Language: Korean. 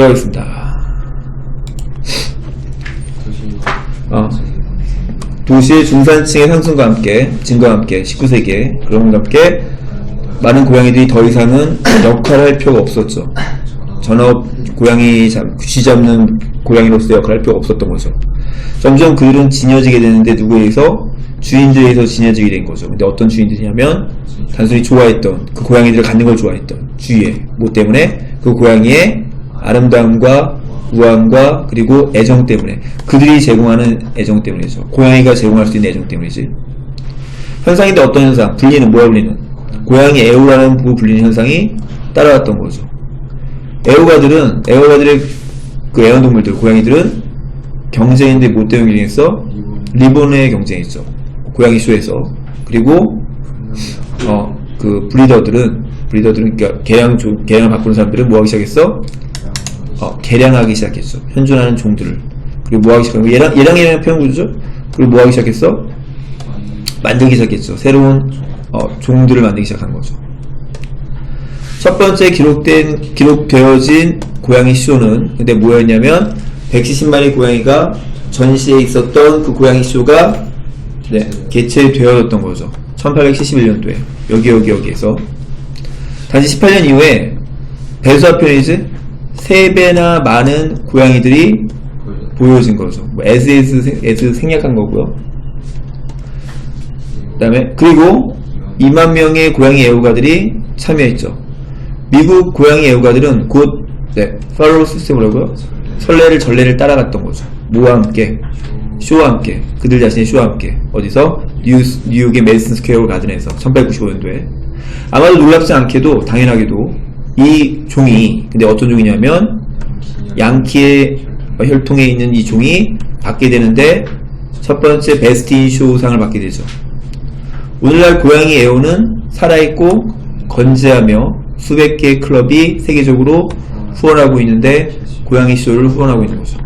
들어가겠습니다. 어. 도시의 중산층의 상승과 함께, 증가와 함께, 19세기에, 그럼과 함께, 많은 고양이들이 더 이상은 역할을 할 필요가 없었죠. 전업 고양이 잡, 쥐 잡는 고양이로서 역할을 할 필요가 없었던 거죠. 점점 그들은 지녀지게 되는데 누구에 의해서? 주인들에 의해서 지녀지게 된 거죠. 근데 어떤 주인들이냐면, 단순히 좋아했던, 그 고양이들을 갖는 걸 좋아했던 주위에, 뭐 때문에? 그 고양이의 아름다움과 우아함과 그리고 애정 때문에 그들이 제공하는 애정 때문이죠. 고양이가 제공할 수 있는 애정 때문이지. 현상인데 어떤 현상? 분리는 뭐야 분리는? 고양이 애호라는 불리는 현상이 따라왔던 거죠. 애호가들은 애호가들의 그 애완동물들 고양이들은 경쟁인데 뭐 때문에 경쟁했어? 리본의 경쟁했죠. 고양이 쇼에서 그리고 어 그 브리더들은 브리더들은 그러니까 조, 개량을 바꾸는 사람들은 뭐 하기 시작했어? 어, 개량하기 시작했어. 현존하는 종들을. 그리고 뭐 하기 시작한 얘랑, 얘랑이라는 표현 구조죠? 그리고 뭐 하기 시작했어? 만들기 시작했죠. 새로운, 어, 종들을 만들기 시작한 거죠. 첫 번째 기록된, 기록되어진 고양이 쇼는, 근데 뭐였냐면, 170마리 고양이가 전시에 있었던 그 고양이 쇼가, 네, 개최되어졌던 거죠. 1871년도에. 여기, 여기, 여기에서. 단지 18년 이후에, 배수화 편이지? 3배나 많은 고양이들이 보여진 거죠. 뭐 생- as 생략한 거고요. 그다음에 그리고 2만 명의 고양이 애호가들이 참여했죠. 미국 고양이 애호가들은 곧 네, 팔로우 시스템이라고요. 설레를 전례를 따라갔던 거죠. 뭐와 함께 쇼와 함께 그들 자신의 쇼와 함께 어디서 뉴, 뉴욕의 메디슨 스퀘어 가든에서 1895년도에 아마도 놀랍지 않게도 당연하게도 이 종이 근데 어떤 종이냐면 양키의 혈통에 있는 이 종이 받게 되는데 첫 번째 베스트 인 쇼상을 받게 되죠. 오늘날 고양이 애호는 살아있고 건재하며 수백 개의 클럽이 세계적으로 후원하고 있는데 고양이 쇼를 후원하고 있는 거죠.